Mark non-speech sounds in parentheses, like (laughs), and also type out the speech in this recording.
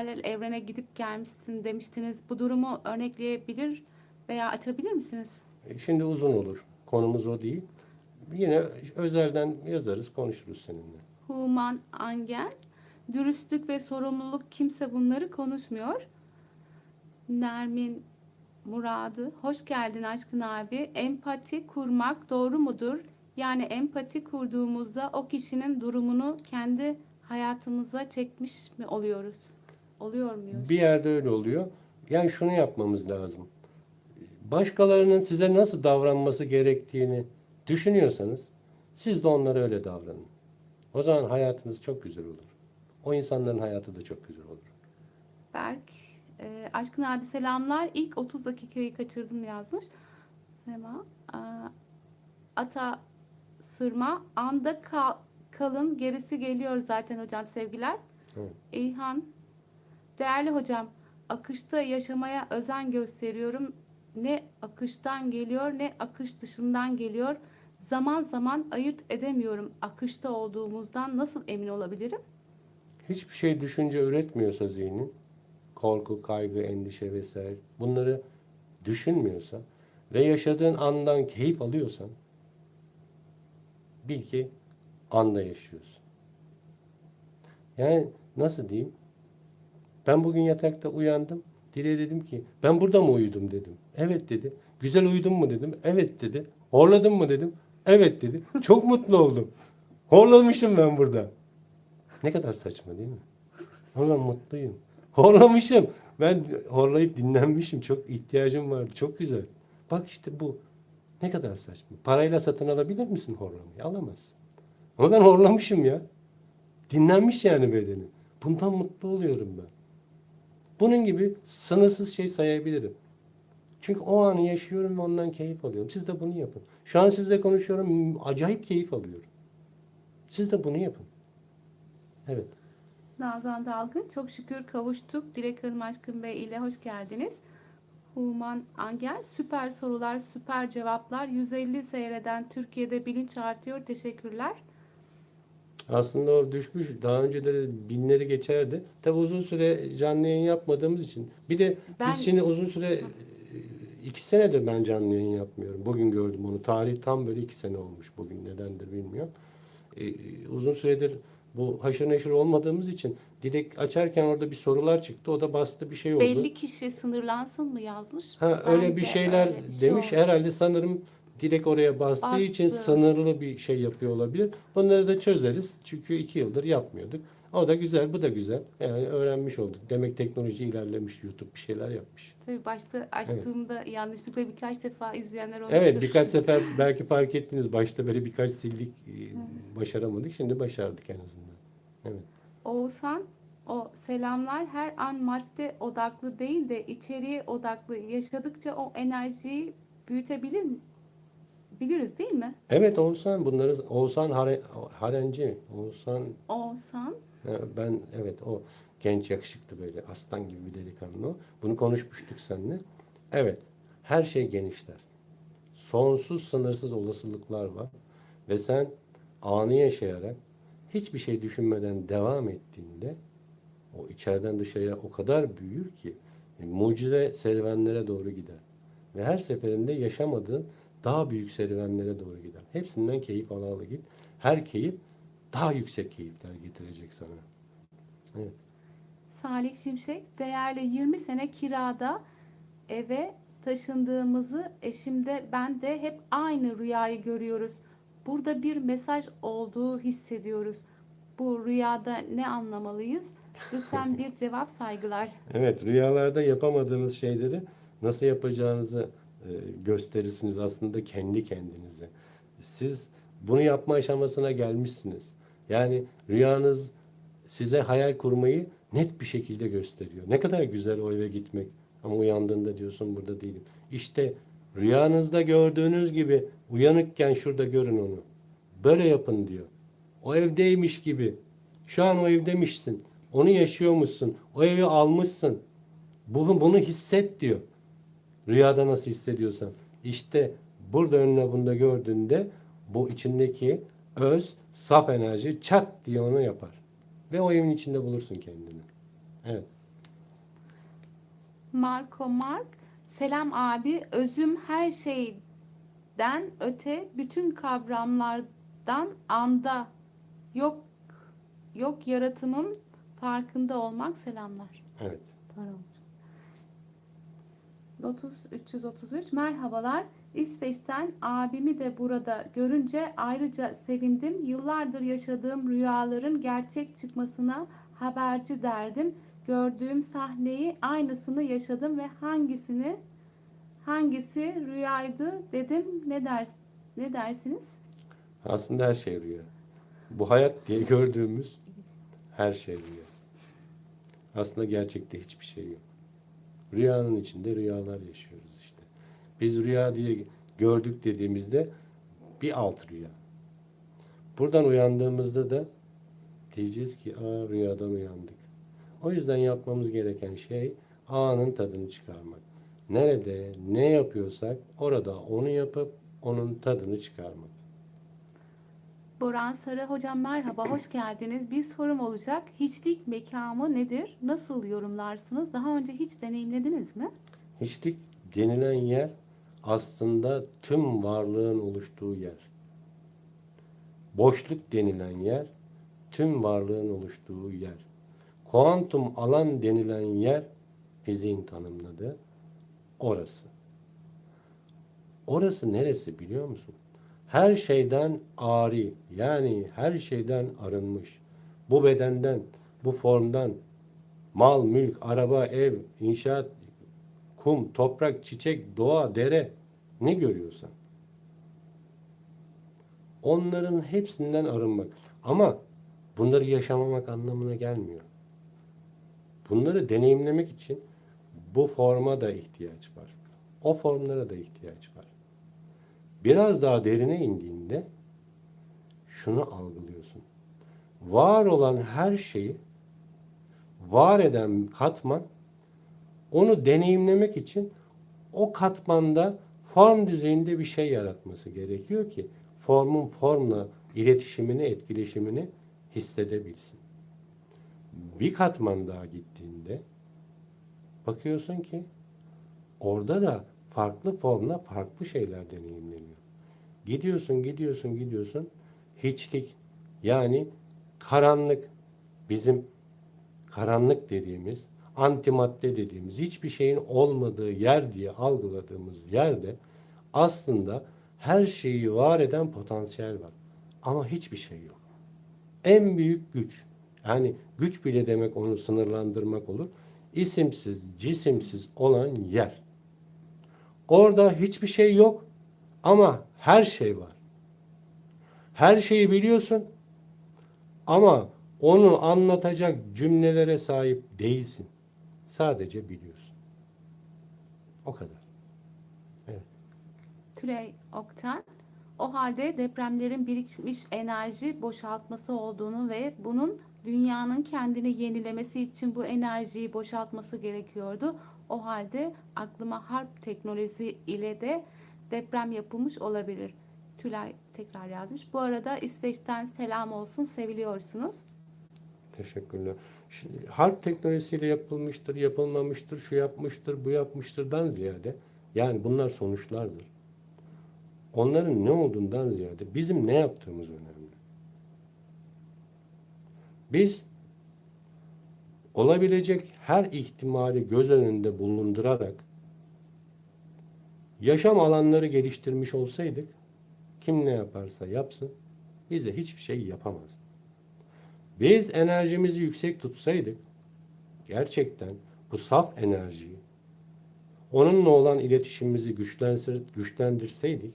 paralel evrene gidip gelmişsin demiştiniz. Bu durumu örnekleyebilir veya açabilir misiniz? E, Şimdi uzun olur. Konumuz o değil. Yine özelden yazarız, konuşuruz seninle. Human Angel, dürüstlük ve sorumluluk kimse bunları konuşmuyor. Nermin Muradı, hoş geldin aşkın abi. Empati kurmak doğru mudur? Yani empati kurduğumuzda o kişinin durumunu kendi hayatımıza çekmiş mi oluyoruz? Oluyor muyuz? Bir yerde öyle oluyor. Yani şunu yapmamız lazım. Başkalarının size nasıl davranması gerektiğini düşünüyorsanız siz de onlara öyle davranın. O zaman hayatınız çok güzel olur. O insanların hayatı da çok güzel olur. Berk, e, aşkın abi selamlar. İlk 30 dakikayı kaçırdım yazmış. Sema, e, Ata Sırma, anda kal- kalın, gerisi geliyor zaten hocam sevgiler. Evet. İlhan, değerli hocam, akışta yaşamaya özen gösteriyorum. Ne akıştan geliyor ne akış dışından geliyor. Zaman zaman ayırt edemiyorum akışta olduğumuzdan nasıl emin olabilirim? Hiçbir şey düşünce üretmiyorsa zihnin, korku, kaygı, endişe vesaire bunları düşünmüyorsa ve yaşadığın andan keyif alıyorsan bil ki anda yaşıyorsun. Yani nasıl diyeyim? Ben bugün yatakta uyandım. Dile dedim ki ben burada mı uyudum dedim. Evet dedi. Güzel uyudun mu dedim. Evet dedi. Horladın mı dedim. Evet dedi. (laughs) Çok mutlu oldum. Horlamışım ben burada. Ne kadar saçma değil mi? Ama mutluyum. Horlamışım. Ben horlayıp dinlenmişim. Çok ihtiyacım vardı. Çok güzel. Bak işte bu. Ne kadar saçma. Parayla satın alabilir misin horlamayı? Alamazsın. Ama ben horlamışım ya. Dinlenmiş yani bedenim. Bundan mutlu oluyorum ben. Bunun gibi sınırsız şey sayabilirim. Çünkü o anı yaşıyorum ve ondan keyif alıyorum. Siz de bunu yapın. Şu an sizle konuşuyorum. Acayip keyif alıyorum. Siz de bunu yapın. Evet. Nazan Dalgın, çok şükür kavuştuk. Dilek Hanım Aşkın Bey ile hoş geldiniz. Human Angel, süper sorular, süper cevaplar. 150 seyreden Türkiye'de bilinç artıyor. Teşekkürler. Aslında o düşmüş. Daha önceleri binleri geçerdi. Tabi uzun süre canlı yayın yapmadığımız için. Bir de Ben- biz şimdi uzun süre e, iki senedir ben canlı yayın yapmıyorum. Bugün gördüm onu. Tarih tam böyle iki sene olmuş bugün. Nedendir bilmiyorum. E, uzun süredir bu haşır neşir olmadığımız için dilek açarken orada bir sorular çıktı. O da bastı bir şey oldu. Belli kişi sınırlansın mı yazmış. Ha Ben öyle bir de şeyler öyle bir şey demiş. oldu. Herhalde sanırım Dilek oraya bastığı Bastı. için sınırlı bir şey yapıyor olabilir. Bunları da çözeriz. Çünkü iki yıldır yapmıyorduk. O da güzel, bu da güzel. Yani öğrenmiş olduk. Demek teknoloji ilerlemiş, YouTube bir şeyler yapmış. Tabii başta açtığımda yanlışlıkla birkaç defa izleyenler olmuştur. Evet, birkaç sefer belki fark ettiniz. Başta böyle birkaç sildik, e, başaramadık. Şimdi başardık en azından. Evet. Oğuzhan, o selamlar her an madde odaklı değil de içeriğe odaklı yaşadıkça o enerjiyi büyütebilir mi? Biliriz değil mi? Evet Oğuzhan bunları Oğuzhan Hare, Harenci, Oğuzhan Oğuzhan, Ha, Ben evet o genç yakışıklı böyle aslan gibi bir delikanlı o. Bunu konuşmuştuk seninle. Evet her şey genişler. Sonsuz sınırsız olasılıklar var. Ve sen anı yaşayarak hiçbir şey düşünmeden devam ettiğinde o içeriden dışarıya o kadar büyür ki e, mucize serüvenlere doğru gider. Ve her seferinde yaşamadığın daha büyük serüvenlere doğru gider. Hepsinden keyif ala ala git. Her keyif daha yüksek keyifler getirecek sana. Evet. Salih Şimşek, değerli 20 sene kirada eve taşındığımızı eşimde ben de hep aynı rüyayı görüyoruz. Burada bir mesaj olduğu hissediyoruz. Bu rüyada ne anlamalıyız? Lütfen bir cevap saygılar. Evet, rüyalarda yapamadığınız şeyleri nasıl yapacağınızı gösterirsiniz aslında kendi kendinize. Siz bunu yapma aşamasına gelmişsiniz. Yani rüyanız size hayal kurmayı net bir şekilde gösteriyor. Ne kadar güzel o eve gitmek. Ama uyandığında diyorsun burada değilim. İşte rüyanızda gördüğünüz gibi uyanıkken şurada görün onu. Böyle yapın diyor. O evdeymiş gibi. Şu an o evdemişsin. Onu yaşıyormuşsun. O evi almışsın. Bunu, bunu hisset diyor. Rüyada nasıl hissediyorsan. İşte burada önüne bunda gördüğünde bu içindeki öz, saf enerji çat diye onu yapar. Ve o evin içinde bulursun kendini. Evet. Marco Mark. Selam abi. Özüm her şeyden öte bütün kavramlardan anda yok yok yaratımın farkında olmak selamlar. Evet. Tamam. Lotus 333 merhabalar. İsveç'ten abimi de burada görünce ayrıca sevindim. Yıllardır yaşadığım rüyaların gerçek çıkmasına haberci derdim. Gördüğüm sahneyi aynısını yaşadım ve hangisini hangisi rüyaydı dedim. Ne ders ne dersiniz? Aslında her şey rüya. Bu hayat diye gördüğümüz her şey rüya. Aslında gerçekte hiçbir şey yok. Rüyanın içinde rüyalar yaşıyoruz işte. Biz rüya diye gördük dediğimizde bir alt rüya. Buradan uyandığımızda da diyeceğiz ki aa rüyadan uyandık. O yüzden yapmamız gereken şey anın tadını çıkarmak. Nerede ne yapıyorsak orada onu yapıp onun tadını çıkarmak. Boran Sarı hocam merhaba hoş geldiniz. Bir sorum olacak. Hiçlik mekamı nedir? Nasıl yorumlarsınız? Daha önce hiç deneyimlediniz mi? Hiçlik denilen yer aslında tüm varlığın oluştuğu yer. Boşluk denilen yer tüm varlığın oluştuğu yer. Kuantum alan denilen yer fiziğin tanımladığı orası. Orası neresi biliyor musun? Her şeyden ari yani her şeyden arınmış. Bu bedenden, bu formdan mal, mülk, araba, ev, inşaat, kum, toprak, çiçek, doğa, dere ne görüyorsan. Onların hepsinden arınmak. Ama bunları yaşamamak anlamına gelmiyor. Bunları deneyimlemek için bu forma da ihtiyaç var. O formlara da ihtiyaç var. Biraz daha derine indiğinde şunu algılıyorsun. Var olan her şeyi var eden katman onu deneyimlemek için o katmanda form düzeyinde bir şey yaratması gerekiyor ki formun formla iletişimini, etkileşimini hissedebilsin. Bir katman daha gittiğinde bakıyorsun ki orada da farklı formla farklı şeyler deneyimleniyor. Gidiyorsun, gidiyorsun, gidiyorsun. Hiçlik yani karanlık bizim karanlık dediğimiz antimadde dediğimiz hiçbir şeyin olmadığı yer diye algıladığımız yerde aslında her şeyi var eden potansiyel var. Ama hiçbir şey yok. En büyük güç yani güç bile demek onu sınırlandırmak olur. İsimsiz, cisimsiz olan yer. Orada hiçbir şey yok ama her şey var. Her şeyi biliyorsun ama onu anlatacak cümlelere sahip değilsin. Sadece biliyorsun. O kadar. Evet. Tülay Oktan. O halde depremlerin birikmiş enerji boşaltması olduğunu ve bunun dünyanın kendini yenilemesi için bu enerjiyi boşaltması gerekiyordu. O halde aklıma harp teknolojisi ile de deprem yapılmış olabilir. Tülay tekrar yazmış. Bu arada İsveç'ten selam olsun, seviliyorsunuz. Teşekkürler. Şimdi, harp teknolojisiyle yapılmıştır, yapılmamıştır, şu yapmıştır, bu yapmıştırdan ziyade yani bunlar sonuçlardır. Onların ne olduğundan ziyade bizim ne yaptığımız önemli. Biz olabilecek her ihtimali göz önünde bulundurarak yaşam alanları geliştirmiş olsaydık kim ne yaparsa yapsın bize hiçbir şey yapamazdı. Biz enerjimizi yüksek tutsaydık, gerçekten bu saf enerjiyi, onunla olan iletişimimizi güçlendir, güçlendirseydik,